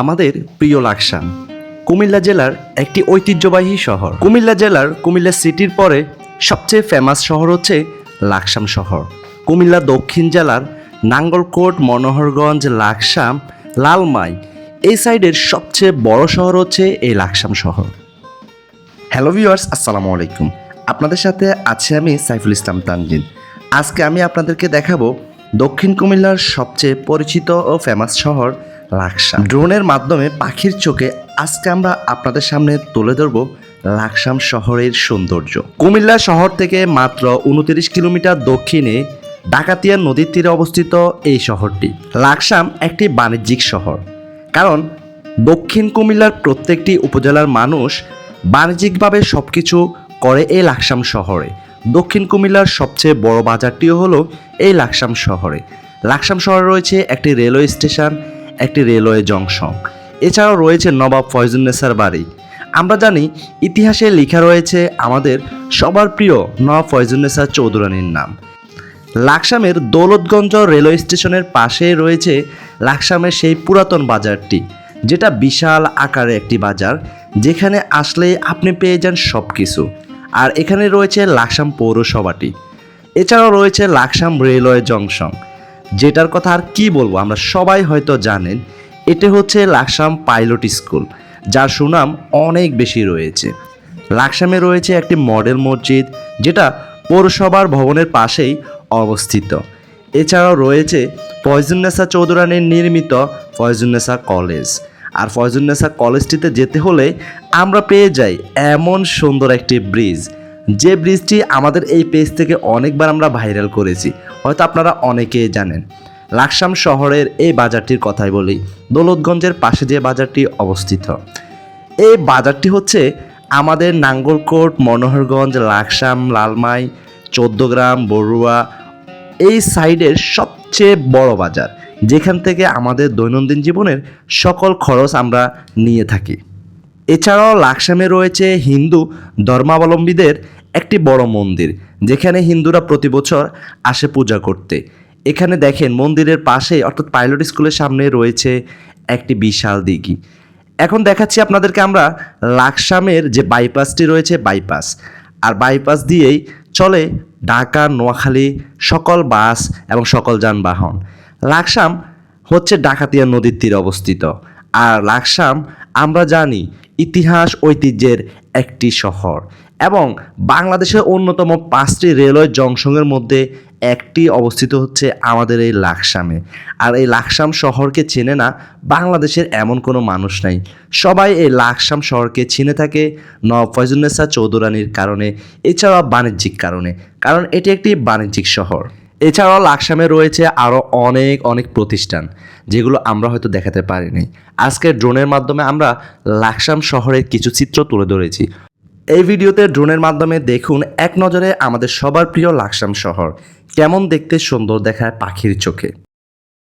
আমাদের প্রিয় লাকসাম কুমিল্লা জেলার একটি ঐতিহ্যবাহী শহর। কুমিল্লা জেলার কুমিল্লা সিটির পরে সবচেয়ে ফেমাস শহর হচ্ছে লাকসাম শহর। কুমিল্লা দক্ষিণ জেলার নাঙ্গলকোট, মনোহরগঞ্জ, লাকসাম, লালমাই এই সাইডের সবচেয়ে বড় শহর হচ্ছে এই লাকসাম শহর। হ্যালো ভিউয়ার্স, আসসালামু আলাইকুম। আপনাদের সাথে আছি আমি সাইফুল ইসলাম তানজিন। আজকে আমি আপনাদেরকে দেখাবো দক্ষিণ কুমিল্লার সবচেয়ে পরিচিত ও ফেমাস শহর লাকসাম। ড্রোনের মাধ্যমে পাখির চোখে আজকে আমরা আপনাদের সামনে তুলে ধরব লাকসাম শহরের সৌন্দর্য। কুমিল্লা শহর থেকে মাত্র উনত্রিশ কিলোমিটার দক্ষিণে ডাকাতিয়া নদীর তীরে অবস্থিত এই শহরটি। লাকসাম একটি বাণিজ্যিক শহর। কারণ দক্ষিণ কুমিল্লার প্রত্যেকটি উপজেলার মানুষ বাণিজ্যিকভাবে সব কিছু করে এই লাকসাম শহরে। দক্ষিণ কুমিল্লার সবচেয়ে বড় বাজারটিও হলো এই লাকসাম শহরে। লাকসাম শহরে রয়েছে একটি রেলওয়ে স্টেশন একটি রেলওয়ে জংশন। এছাড়াও রয়েছে নবাব ফয়জুন্নেসার বাড়ি। আমরা জানি, ইতিহাসে লেখা রয়েছে আমাদের সবার প্রিয় নবাব ফয়জুন্নেসার চৌধুরানীর নাম। লাকসামের দৌলতগঞ্জ রেলওয়ে স্টেশনের পাশে রয়েছে লাকসামের সেই পুরাতন বাজারটি, যেটা বিশাল আকারে একটি বাজার, যেখানে আসলে আপনি পেয়ে যান সব কিছু আর এখানে রয়েছে লাকসাম পৌরসভাটি। এছাড়াও রয়েছে লাকসাম রেলওয়ে জংশন। যেটার কথা আর কি বলব, আমরা সবাই হয়তো জানেন, এটি হচ্ছে লাকসাম পাইলট স্কুল, যার সুনাম অনেক বেশি রয়েছে। লাকসামে রয়েছে একটি মডেল মসজিদ, যেটা পৌরসভার ভবনের পাশেই অবস্থিত। এছাড়াও রয়েছে ফয়জুন্নেসা চৌধুরানীর নির্মিত ফয়জুন্নেসা কলেজ। আর ফয়জুন্নেসা কলেজটিতে যেতে হলে আমরা পেয়ে যাই এমন সুন্দর একটি ব্রিজ। যে ব্রিজটি আমাদের এই পেজ থেকে অনেকবার আমরা ভাইরাল করেছি, হয়তো আপনারা অনেকেই জানেন। লাকসাম শহরের এই বাজারটির কথাই বলি, দৌলতগঞ্জের পাশে যে বাজারটি অবস্থিত। এই বাজারটি হচ্ছে আমাদের নাঙ্গলকোট, মনোহরগঞ্জ, লাকসাম, লালমাই, চোদ্দগ্রাম, বড়ুয়া, এই সাইডের সবচেয়ে বড় বাজার, যেখান থেকে আমাদের দৈনন্দিন জীবনের সকল খরচ আমরা নিয়ে থাকি। এছাড়াও লাকসামে রয়েছে হিন্দু ধর্মাবলম্বীদের একটি বড় মন্দির, যেখানে হিন্দুরা প্রতি বছর আসে পূজা করতে। এখানে দেখেন মন্দিরের পাশেই অর্থাৎ পাইলট স্কুলের সামনে রয়েছে একটি বিশাল দিঘি। এখন দেখাচ্ছি আপনাদেরকে আমরা লাকসামের যে বাইপাসটি রয়েছে, বাইপাস। আর বাইপাস দিয়েই চলে ঢাকা, নোয়াখালী, সকল বাস এবং সকল যানবাহন। লাকসাম হচ্ছে ডাকাতিয়া নদীর তীরে অবস্থিত। আর লাকসাম, আমরা জানি ইতিহাস ঐতিহ্যের একটি শহর এবং বাংলাদেশের অন্যতম পাঁচটি রেলওয়ে জংশনের মধ্যে একটি অবস্থিত হচ্ছে আমাদের এই লাকসামে। আর এই লাকসাম শহরকে চেনে না বাংলাদেশের এমন কোনো মানুষ নাই। সবাই এই লাকসাম শহরকে চিনে থাকে নবাব ফয়জুন্নেসা চৌধুরানীর কারণে, এছাড়াও বাণিজ্যিক কারণে, কারণ এটি একটি বাণিজ্যিক শহর। এছাড়াও লাকসামে রয়েছে আরও অনেক অনেক প্রতিষ্ঠান, যেগুলো আমরা হয়তো দেখাতে পারিনি। আজকে ড্রোনের মাধ্যমে আমরা লাকসাম শহরের কিছু চিত্র তুলে ধরেছি। এই ভিডিওতে ড্রোনের মাধ্যমে দেখুন এক নজরে আমাদের সবার প্রিয় লাকসাম শহর। কেমন দেখতে সুন্দর দেখায় পাখির চোখে।